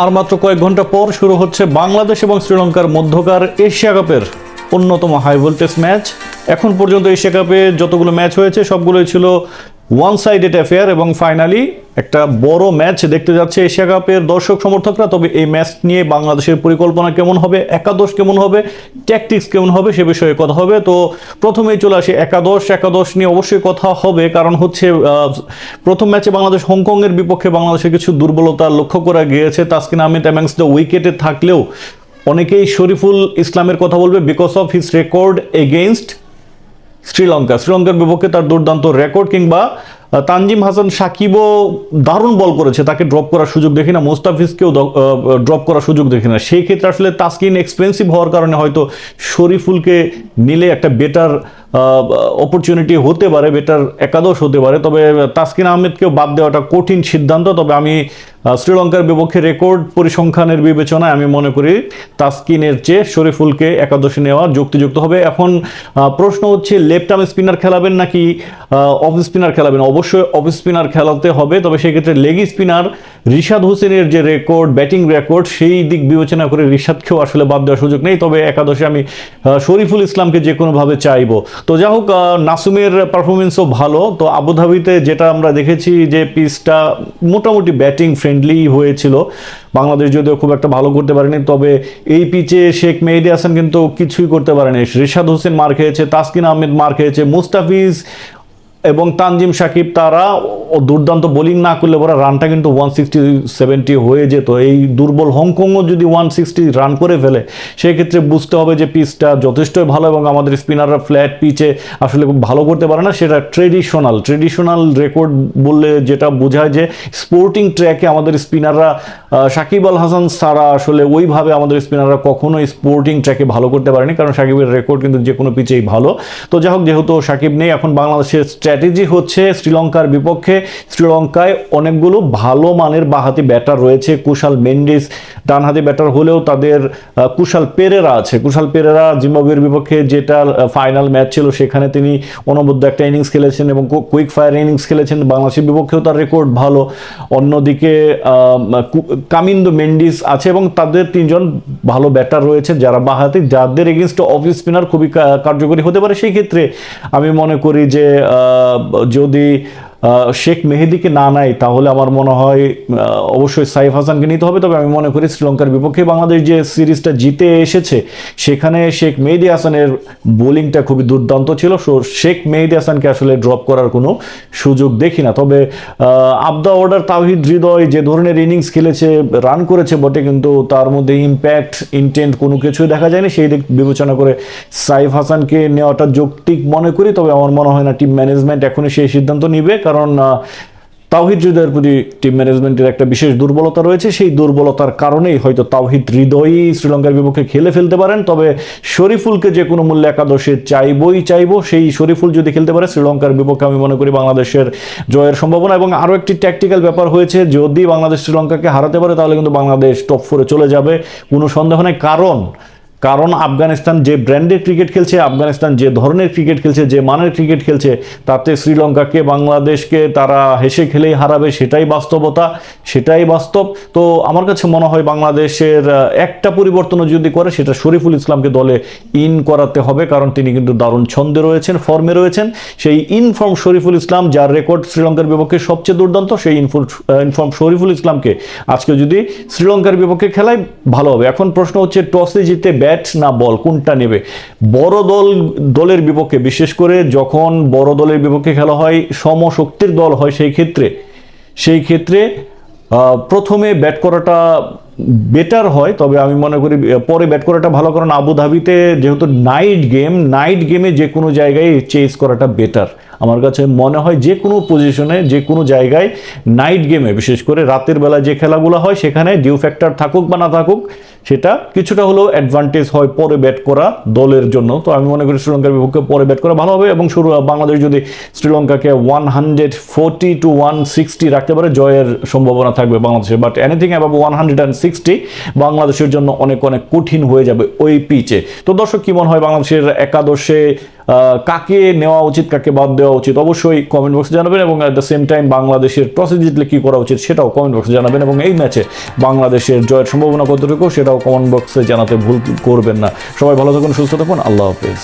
আর মাত্র কয়েক ঘণ্টা পর শুরু হচ্ছে বাংলাদেশ এবং শ্রীলঙ্কার মধ্যকার এশিয়া কাপের অন্যতম হাই ভোল্টেজ ম্যাচ এখন পর্যন্ত এশিয়া কাপে যতগুলো ম্যাচ হয়েছে, সবগুলোই ছিল ওয়ান সাইডেড অ্যাফেয়ার এবং ফাইনালি একটা বড় ম্যাচ দেখতে যাচ্ছে এশিয়া কাপের দর্শক সমর্থকরা। তবে এই ম্যাচ নিয়ে বাংলাদেশের পরিকল্পনা কেমন হবে, একাদশ কেমন হবে ট্যাকটিক্স কেমন হবে সে বিষয়ে কথা হবে। তো প্রথমেই চলে আসি একাদশ। একাদশ নিয়ে অবশ্যই কথা হবে, কারণ হচ্ছে প্রথম ম্যাচে বাংলাদেশ হংকংয়ের বিপক্ষে বাংলাদেশের কিছু দুর্বলতা লক্ষ্য করা গিয়েছে। তাসকিন আহমেদ অ্যামাংস দ্য উইকেটে থাকলেও অনেকেই শরীফুল ইসলামের কথা বলবে because of his record against Sri Lanka. শ্রীলঙ্কার বিপক্ষে তার দুর্দান্ত রেকর্ড কিংবা তানজিম হাসান সাকিবও দারুণ বল করেছে, তাকে ড্রপ করার সুযোগ দেখি না, মোস্তাফিজকেও ড্রপ করার সুযোগ দেখি না। সেই ক্ষেত্রে আসলে তাসকিন এক্সপেন্সিভ হওয়ার কারণে হয়তো শরীফুলকে নিলে একটা বেটার অপরচুনিটি হতে পারে বেটার একাদশ হতে পারে। তবে তাসকিন আহমেদকেও বাদ দেওয়াটা কঠিন সিদ্ধান্ত। তবে আমি শ্রীলঙ্কার বিপক্ষে রেকর্ড পরিসংখ্যানের বিবেচনায় আমি মনে করি তাসকিনের চেয়ে শরীফুলকে একাদশে নেওয়া যুক্তিযুক্ত হবে। এখন প্রশ্ন হচ্ছে লেফট আর্ম স্পিনার খেলাবেন নাকি অফ স্পিনার খেলাবেন? অবশ্যই অফ স্পিনার খেলাতে হবে। তবে সেক্ষেত্রে লেগ স্পিনার রিশাদ হোসেনের যে রেকর্ড ব্যাটিং রেকর্ড সেই দিক বিবেচনা করে রিশাদকেও আসলে বাদ দেওয়ার সুযোগ নেই। তবে একাদশে আমি শরীফুল ইসলামকে যে কোনোভাবে চাইব। তো যাই হোক নাসুমের পারফরমেন্সও ভালো। তো আবুধাবিতে যেটা আমরা দেখেছি যে পিচটা মোটামুটি ব্যাটিং ফ্রেন্ডলি হয়েছিল। বাংলাদেশ যদিও খুব একটা ভালো করতে পারেনি, তবে এই পিচে শেখ মেহেদি হাসান কিন্তু কিছুই করতে পারেনি। রিশাদ হোসেন মার খেয়েছে, তাসকিন আহমেদ মার খেয়েছে, মুস্তাফিজ এবং তানজিম সাকিব, তারা দুর্দান্ত বোলিং না করলে পরে রানটা কিন্তু ওয়ান সিক্সটি সেভেন্টি হয়ে যেত। এই দুর্বল হংকংও যদি ওয়ান সিক্সটি রান করে ফেলে, সেক্ষেত্রে বুঝতে হবে যে পিচটা যথেষ্টই ভালো এবং আমাদের স্পিনাররা ফ্ল্যাট পিচে আসলে খুব ভালো করতে পারে না, সেটা ট্রেডিশনাল ট্রেডিশনাল রেকর্ড বললে যেটা বোঝায় যে স্পোর্টিং ট্র্যাকে আমাদের স্পিনাররা সাকিব আল হাসান সারা আসলে ওইভাবে আমাদের স্পিনাররা কখনোই স্পোর্টিং ট্র্যাকে ভালো করতে পারেনি, কারণ সাকিবের রেকর্ড কিন্তু যে কোনো পিচেই ভালো। তো যাই হোক, যেহেতু সাকিব নেই, এখন বাংলাদেশের স্ট্র্যাটেজি হচ্ছে শ্রীলঙ্কার বিপক্ষে শ্রীলঙ্কায় অনেকগুলো ভালো মানের বাহাতি ব্যাটার রয়েছে। কুশাল মেন্ডিস ডানহাতি ব্যাটার হলেও তাদের কুশাল পেরেরা আছে। কুশাল পেরেরা জিম্বাবুয়ের বিপক্ষে যেটা ফাইনাল ম্যাচ ছিল, সেখানে তিনি অনবদ্য একটা ইনিংস খেলেছেন এবং কুইক ফায়ার ইনিংস খেলেছেন। বাংলাদেশের বিপক্ষেও তার রেকর্ড ভালো। অন্যদিকে কামিন্দো মেন্ডিস আছে এবং তাদের তিনজন ভালো ব্যাটার রয়েছে যারা বাহাতি যাদের এগেনস্ট অফ স্পিনার খুবই কার্যকরী হতে পারে। সেই ক্ষেত্রে আমি মনে করি যে যদি শেখ মেহেদিকে না নেয়, তাহলে আমার মনে হয় অবশ্যই সাইফ হাসানকে নিতে হবে। তবে আমি মনে করি শ্রীলঙ্কার বিপক্ষে বাংলাদেশ যে সিরিজটা জিতে এসেছে, সেখানে শেখ মেহেদি হাসানের বোলিংটা খুবই দুর্দান্ত ছিল। সো, শেখ মেহেদি হাসানকে আসলে ড্রপ করার কোনো সুযোগ দেখি না। তবে আবদা অর্ডার তাহিদ হৃদয় যে ধরনের ইনিংস খেলেছে রান করেছে বটে, কিন্তু তার মধ্যে ইম্প্যাক্ট ইন্টেন্ট কোনো কিছুই দেখা যায়নি। সেই দিক বিবেচনা করে সাইফ হাসানকে নেওয়াটা যৌক্তিক মনে করি। তবে আমার মনে হয় না টিম ম্যানেজমেন্ট এখনই সেই সিদ্ধান্ত নিবে, কারণ আহ, তাওহিদ হৃদয়ের প্রতি টিম ম্যানেজমেন্টের একটা বিশেষ দুর্বলতা রয়েছে। সেই দুর্বলতার কারণেই হয়তো তাওহিদ হৃদয়ই শ্রীলঙ্কার বিপক্ষে খেলে ফেলতে পারেন। তবে শরীফুলকে যে কোনো মূল্যে একাদশে চাইবই চাইব সেই শরীফুল যদি খেলতে পারে শ্রীলঙ্কার বিপক্ষে আমি মনে করি বাংলাদেশের জয়ের সম্ভাবনা। এবং আরও একটি ট্যাকটিক্যাল ব্যাপার হয়েছে যদি বাংলাদেশ শ্রীলঙ্কাকে হারাতে পারে তাহলে কিন্তু বাংলাদেশ টপ ফোরে চলে যাবে। কোনো সন্দেহ নেই কারণ কারণ আফগানিস্তান যে ব্র্যান্ডের ক্রিকেট খেলছে, আফগানিস্তান যে ধরনের ক্রিকেট খেলছে, যে মানের ক্রিকেট খেলছে, তাতে শ্রীলঙ্কাকে, বাংলাদেশকে তারা হেসে খেলেই হারাবে, সেটাই বাস্তবতা, সেটাই বাস্তব। তো আমার কাছে মনে হয় বাংলাদেশের একটা পরিবর্তনও যদি করে, সেটা শরীফুল ইসলামকে দলে ইন করাতে হবে, কারণ তিনি কিন্তু দারুণ ছন্দে রয়েছেন, ফর্মে রয়েছেন। সেই ইনফর্ম শরীফুল ইসলাম, যার রেকর্ড শ্রীলঙ্কার বিপক্ষে সবচেয়ে দুর্দান্ত, সেই ইনফর্ম শরীফুল ইসলামকে আজকে যদি শ্রীলঙ্কার বিপক্ষে খেলায় ভালো হবে। এখন প্রশ্ন হচ্ছে, টসে জিতে ব্যাট না বল, কোনটা নেবে? বড় দল, দলের বিপক্ষে, বিশেষ করে যখন বড় দলের বিপক্ষে খেলা হয়, সমশক্তির দল হয় সেই ক্ষেত্রে। সেই ক্ষেত্রে প্রথমে ব্যাট করাটা বেটার হয়, তবে আমি মনে করি পরে ব্যাট করাটা ভালো, কারণ আবুধাবিতে যেহেতু নাইট গেম নাইট গেমে যে কোনো জায়গায় চেস করাটা বেটার আমার কাছে মনে হয় যে কোনো পজিশনে যে কোনো জায়গায় নাইট গেমে বিশেষ করে রাতের বেলা যে খেলাগুলো হয়, সেখানে ডিউ ফ্যাক্টর থাকুক বা না থাকুক, সেটা কিছুটা হলেও অ্যাডভান্টেজ হয় পরে ব্যাট করা দলের জন্য। তো আমি মনে করি শ্রীলঙ্কার বিপক্ষে পরে ব্যাট করা ভালো হবে, এবং শুরু, বাংলাদেশ যদি শ্রীলঙ্কাকে one hundred forty two one sixty রাখতে পারে, জয়ের সম্ভাবনা থাকবে বাংলাদেশে। But anything above one hundred and sixty বাংলাদেশের জন্য অনেক অনেক কঠিন হয়ে যাবে ওই পিচে তো দর্শক, কি মনে হয় বাংলাদেশের একাদশে কাকে নেওয়া উচিত, কাকে বাদ দেওয়া উচিত? অবশ্যই কমেন্ট বক্সে জানাবেন এবং অ্যাট দ্য সেম টাইম বাংলাদেশের টসে জিতলে কি করা উচিত সেটাও কমেন্ট বক্সে জানাবেন এবং এই ম্যাচে বাংলাদেশের জয়ের সম্ভাবনা কতটুকু সেটাও কমেন্ট বক্সে জানাতে ভুল করবেন না। সবাই ভালো থাকুন, সুস্থ থাকুন, আল্লাহ হাফেজ।